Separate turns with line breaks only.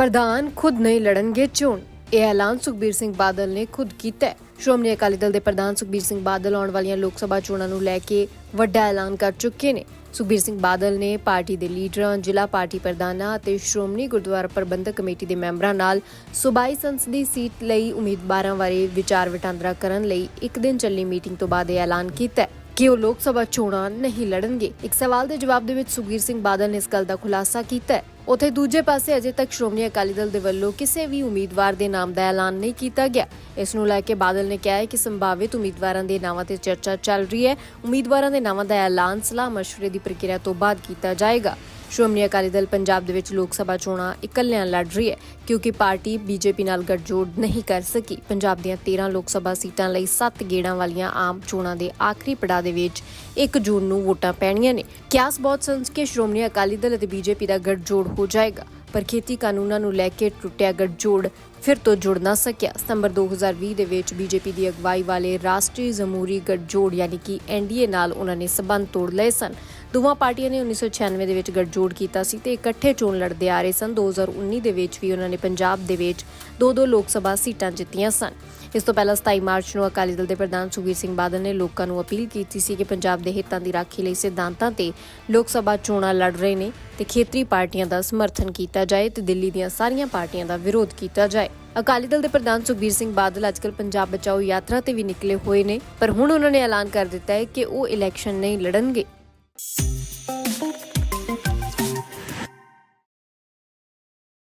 ਪ੍ਰਧਾਨ ਖੁਦ ਨਹੀਂ ਲੜਨਗੇ, ਚੋਣ। ਇਹ ਐਲਾਨ ਸੁਖਬੀਰ ਸਿੰਘ ਬਾਦਲ ਨੇ ਖੁਦ ਕੀਤਾ ਹੈ। ਸ਼੍ਰੋਮਣੀ ਅਕਾਲੀ ਦਲ ਦੇ ਪ੍ਰਧਾਨ ਸੁਖਬੀਰ ਸਿੰਘ ਬਾਦਲ ਆਉਣ ਵਾਲੀਆਂ ਲੋਕ ਸਭਾ ਚੋਣਾਂ ਨੂੰ ਲੈ ਕੇ ਵੱਡਾ ਐਲਾਨ ਕਰ ਚੁੱਕੇ ਨੇ। ਸੁਖਬੀਰ ਸਿੰਘ ਬਾਦਲ ਨੇ ਪਾਰਟੀ ਦੇ ਲੀਡਰਾਂ, ਜ਼ਿਲ੍ਹਾ ਪਾਰਟੀ ਪ੍ਰਧਾਨਾਂ ਅਤੇ ਸ਼੍ਰੋਮਣੀ ਗੁਰਦੁਆਰਾ ਪ੍ਰਬੰਧਕ ਕਮੇਟੀ ਦੇ ਮੈਂਬਰਾਂ ਨਾਲ ਸੂਬਾਈ ਸੰਸਦੀ ਸੀਟ ਲਈ ਉਮੀਦਵਾਰਾਂ ਬਾਰੇ ਵਿਚਾਰ ਵਟਾਂਦਰਾ ਕਰਨ ਲਈ ਇੱਕ ਦਿਨ ਚੱਲੀ ਮੀਟਿੰਗ ਤੋਂ ਬਾਅਦ ਇਹ ਐਲਾਨ ਕੀਤਾ ਹੈ ਕਿ ਉਹ ਲੋਕ ਸਭਾ ਚੋਣਾਂ ਨਹੀਂ ਲੜਨਗੇ। ਇੱਕ ਸਵਾਲ ਦੇ ਜਵਾਬ ਦੇ ਵਿੱਚ ਸੁਖਬੀਰ ਸਿੰਘ ਬਾਦਲ ਨੇ ਇਸ ਗੱਲ ਦਾ ਖੁਲਾਸਾ ਕੀਤਾ ਹੈ। ਉਥੇ ਦੂਜੇ ਪਾਸੇ ਅਜੇ ਤੱਕ ਸ਼੍ਰੋਮਣੀ ਅਕਾਲੀ ਦਲ ਦੇ ਵੱਲੋਂ ਕਿਸੇ ਵੀ ਉਮੀਦਵਾਰ ਦੇ ਨਾਮ ਦਾ ਐਲਾਨ ਨਹੀਂ ਕੀਤਾ ਗਿਆ। ਇਸ ਨੂੰ ਲੈ ਕੇ ਬਾਦਲ ਨੇ ਕਿਹਾ ਹੈ ਕਿ ਸੰਭਾਵਿਤ ਉਮੀਦਵਾਰਾਂ ਦੇ ਨਾਵਾਂ ਤੇ ਚਰਚਾ ਚੱਲ ਰਹੀ ਹੈ। ਉਮੀਦਵਾਰਾਂ ਦੇ ਨਾਵਾਂ ਦਾ ਐਲਾਨ ਸਲਾਹ ਮਸ਼ਵਰੇ ਦੀ ਪ੍ਰਕਿਰਿਆ ਤੋਂ ਬਾਅਦ ਕੀਤਾ ਜਾਏਗਾ। ਸ਼੍ਰੋਮਣੀ ਅਕਾਲੀ ਦਲ ਪੰਜਾਬ ਦੇ ਵਿੱਚ ਲੋਕ ਸਭਾ ਚੋਣਾਂ ਇਕੱਲਿਆਂ ਲੜ ਰਹੀ ਹੈ, ਕਿਉਂਕਿ ਪਾਰਟੀ ਬੀਜੇਪੀ ਨਾਲ ਗੱਠਜੋੜ ਨਹੀਂ ਕਰ ਸਕੀ। ਪੰਜਾਬ ਦੀਆਂ 13 ਲੋਕ ਸਭਾ ਸੀਟਾਂ ਲਈ 7 ਗੇੜਾਂ ਵਾਲੀਆਂ ਆਮ ਚੋਣਾਂ ਦੇ ਆਖਰੀ ਪੜਾਅ ਦੇ ਵਿੱਚ 1 ਜੂਨ ਨੂੰ ਵੋਟਾਂ ਪੈਣੀਆਂ ਨੇ। ਕਿਆਸ ਬਹੁਤ ਸਮਝ ਕੇ ਸ਼੍ਰੋਮਣੀ ਅਕਾਲੀ ਦਲ ਅਤੇ ਬੀਜੇਪੀ ਦਾ ਗੱਠਜੋੜ ਹੋ ਜਾਏਗਾ, ਪਰ ਖੇਤੀ ਕਾਨੂੰਨਾਂ ਨੂੰ ਲੈ ਕੇ ਟੁੱਟਿਆ ਗੱਠਜੋੜ ਫਿਰ ਤੋਂ ਜੁੜ ਨਾ ਸਕਿਆ। ਸਤੰਬਰ 2020 ਦੇ ਵਿੱਚ ਬੀਜੇਪੀ ਦੀ ਅਗਵਾਈ ਵਾਲੇ ਰਾਸ਼ਟਰੀ ਜਮਹੂਰੀ ਗੱਠਜੋੜ ਯਾਨੀ ਕਿ ਐਨਡੀਏ ਨਾਲ ਉਹਨਾਂ ਨੇ ਸਬੰਧ ਤੋੜ ਲਏ ਸਨ। ਦੋਵਾਂ ਪਾਰਟੀਆਂ ਨੇ 1996 ਦੇ ਵਿੱਚ ਗੱਠਜੋੜ ਕੀਤਾ ਸੀ ਤੇ ਇਕੱਠੇ ਚੋਣ ਲੜਦੇ ਆ ਰਹੇ ਸਨ। 2019 ਦੇ ਵਿੱਚ ਵੀ ਉਹਨਾਂ ਨੇ ਪੰਜਾਬ ਦੇ ਵਿੱਚ ਦੋ ਦੋ ਲੋਕ ਸਭਾ ਸੀਟਾਂ ਜਿੱਤੀਆਂ ਸਨ। ਇਸ ਤੋਂ ਪਹਿਲਾਂ 27 ਮਾਰਚ ਨੂੰ ਅਕਾਲੀ ਦਲ ਦੇ ਪ੍ਰਧਾਨ ਸੁਖਬੀਰ ਸਿੰਘ ਬਾਦਲ ਨੇ ਲੋਕਾਂ ਨੂੰ ਅਪੀਲ ਕੀਤੀ ਸੀ ਕਿ ਪੰਜਾਬ ਦੇ ਹਿੱਤਾਂ ਦੀ ਰਾਖੀ ਲਈ ਸਿਧਾਂਤਾਂ ਤੇ ਲੋਕ ਸਭਾ ਚੋਣਾਂ ਲੜ ਰਹੇ ਨੇ ਤੇ ਖੇਤਰੀ ਪਾਰਟੀਆਂ ਦਾ ਸਮਰਥਨ ਕੀਤਾ ਜਾਏ ਤੇ ਦਿੱਲੀ ਦੀਆਂ ਸਾਰੀਆਂ ਪਾਰਟੀਆਂ ਦਾ ਵਿਰੋਧ ਕੀਤਾ ਜਾਏ। ਅਕਾਲੀ ਦਲ ਦੇ ਪ੍ਰਧਾਨ ਸੁਖਬੀਰ ਸਿੰਘ ਬਾਦਲ ਅੱਜਕੱਲ ਪੰਜਾਬ ਬਚਾਓ ਯਾਤਰਾ ਤੇ ਵੀ ਨਿਕਲੇ ਹੋਏ ਨੇ, ਪਰ ਹੁਣ ਉਹਨਾਂ ਨੇ ਐਲਾਨ ਕਰ ਦਿੱਤਾ ਹੈ ਕਿ ਉਹ ਇਲੈਕਸ਼ਨ ਨਹੀਂ ਲੜਨਗੇ।